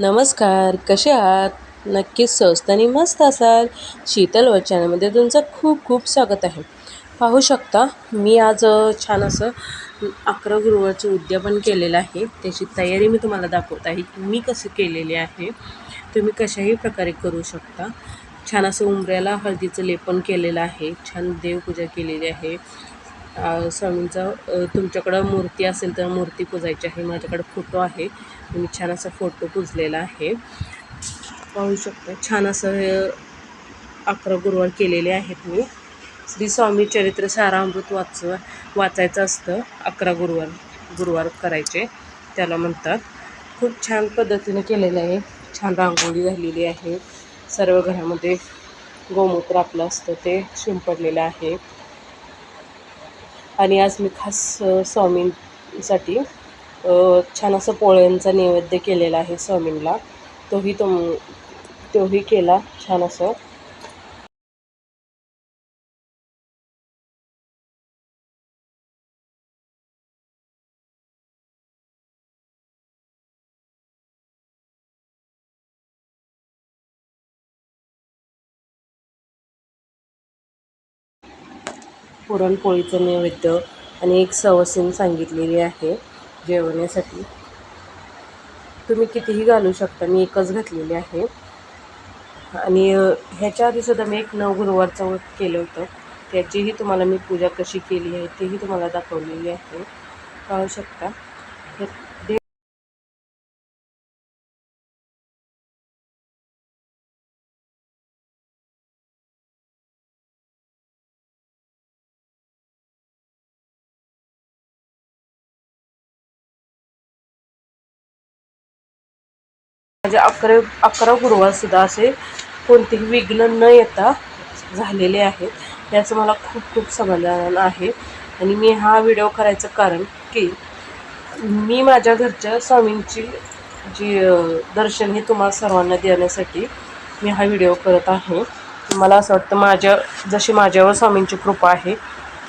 नमस्कार कसे आहात? नक्कीच स्वस्त आणि मस्त असाल. शीतल व तुमचं खूप खूप स्वागत आहे. पाहू शकता मी आज छान असं अकरा गुरुवारचं उद्यापन केलेलं आहे. त्याची तयारी मी तुम्हाला दाखवत आहे की मी कसं केलेली आहे. तुम्ही कशाही प्रकारे करू शकता. छान असं उंबऱ्याला हळदीचं लेपन केलेलं आहे. छान देवपूजा केलेली आहे. स्वामींचा तुमच्याकडं मूर्ती असेल तर मूर्ती पुजायची आहे. माझ्याकडे फोटो आहे. मी छान असा फोटो पुजलेला आहे. पाहू शकतो छान असं अकरा गुरुवार केलेले आहेत मी. श्री स्वामी चरित्र सारामृत वाच वाचायचं असतं अकरा गुरुवार गुरुवार करायचे. त्याला म्हणतात खूप छान पद्धतीने केलेलं आहे. छान रांगोळी झालेली आहे. सर्व घरामध्ये गोमूत्र आपलं असतं ते शिंपडलेलं आहे. आणि आज मी खास स्वामींसाठी छान असं पोळ्यांचा नैवेद्य केलेला आहे स्वामींना. तोही तुम तोही केला छान असं. पुरणपोळीचं नैवेद्य आणि एक सवसीन सांगितलेली आहे जेवण्यासाठी. तुम्ही कितीही घालू शकता मी एकच घातलेली आहे. आणि ह्याच्या आधीसुद्धा मी एक नव गुरुवारचं व्रत केलं होतं. त्याचीही तुम्हाला मी पूजा कशी केली आहे तेही तुम्हाला दाखवलेली आहे. पाहू शकता. माझे अकरा अकरा गुरुवारसुद्धा असे कोणतेही विघ्न न येता झालेले आहेत. याचं मला खूप खूप समाधान आहे. आणि मी हा व्हिडिओ करायचं कारण की मी माझ्या घरच्या स्वामींची जी दर्शन हे तुम्हाला सर्वांना देण्यासाठी मी हा व्हिडिओ करत आहे. मला असं वाटतं माझ्या जशी माझ्यावर स्वामींची कृपा आहे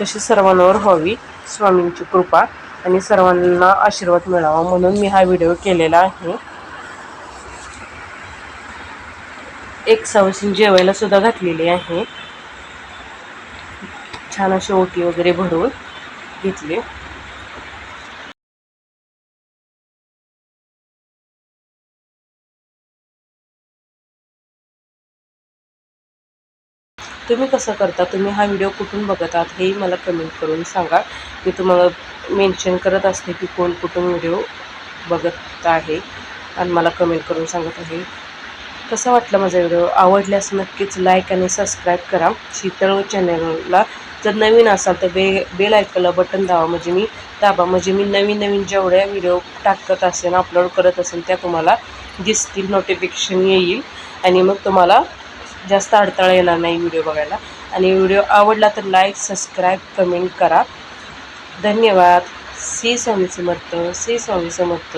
तशी सर्वांवर व्हावी स्वामींची कृपा आणि सर्वांना आशीर्वाद मिळावा म्हणून मी हा व्हिडिओ केलेला आहे. एक सवशीन जेवायला सुद्धा घातलेली आहे. छान अशी ओटी वगैरे भरून घेतली. तुम्ही कसं करता? तुम्ही हा व्हिडिओ कुठून बघत आहात हेही मला कमेंट करून सांगा. मी तुम्हाला मेन्शन करत असते की कोण कुठून व्हिडिओ बघत आहे आणि मला कमेंट करून सांगत आहे. कसं वाटलं माझा व्हिडिओ आवडल्यास नक्कीच लाईक आणि सबस्क्राईब करा. शीतळ चॅनलला जर नवीन असाल तर बे बेल ऐकायला बटन दावा म्हणजे मी दाबा. म्हणजे मी नवीन नवीन जेवढ्या व्हिडिओ टाकत असेल अपलोड करत असेल त्या तुम्हाला दिसतील नोटिफिकेशन येईल. आणि मग तुम्हाला जास्त अडथळा येणार नाही व्हिडिओ बघायला. आणि व्हिडिओ आवडला तर लाईक सबस्क्राईब कमेंट करा. धन्यवाद. सी स्वामी समर्थ. सी स्वामी समर्थ.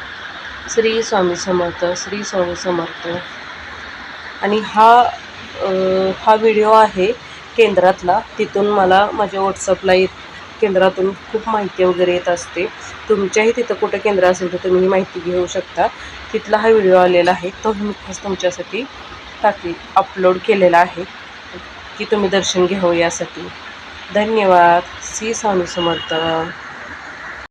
श्री स्वामी समर्थ श्री स्वामी समर्थ. आणि हा हा व्हिडिओ आहे केंद्रातला. तिथून मला माझ्या व्हॉट्सअपला येत केंद्रातून खूप माहिती वगैरे येत असते. तुमच्याही तिथं कुठं केंद्र असेल तर तुम्ही ही माहिती घेऊ शकता. तिथला हा व्हिडिओ आलेला आहे. तो मी खास तुमच्यासाठी टाकली अपलोड केलेला आहे की तुम्ही दर्शन घ्यावं यासाठी. धन्यवाद. श्री स्वामी समर्थ.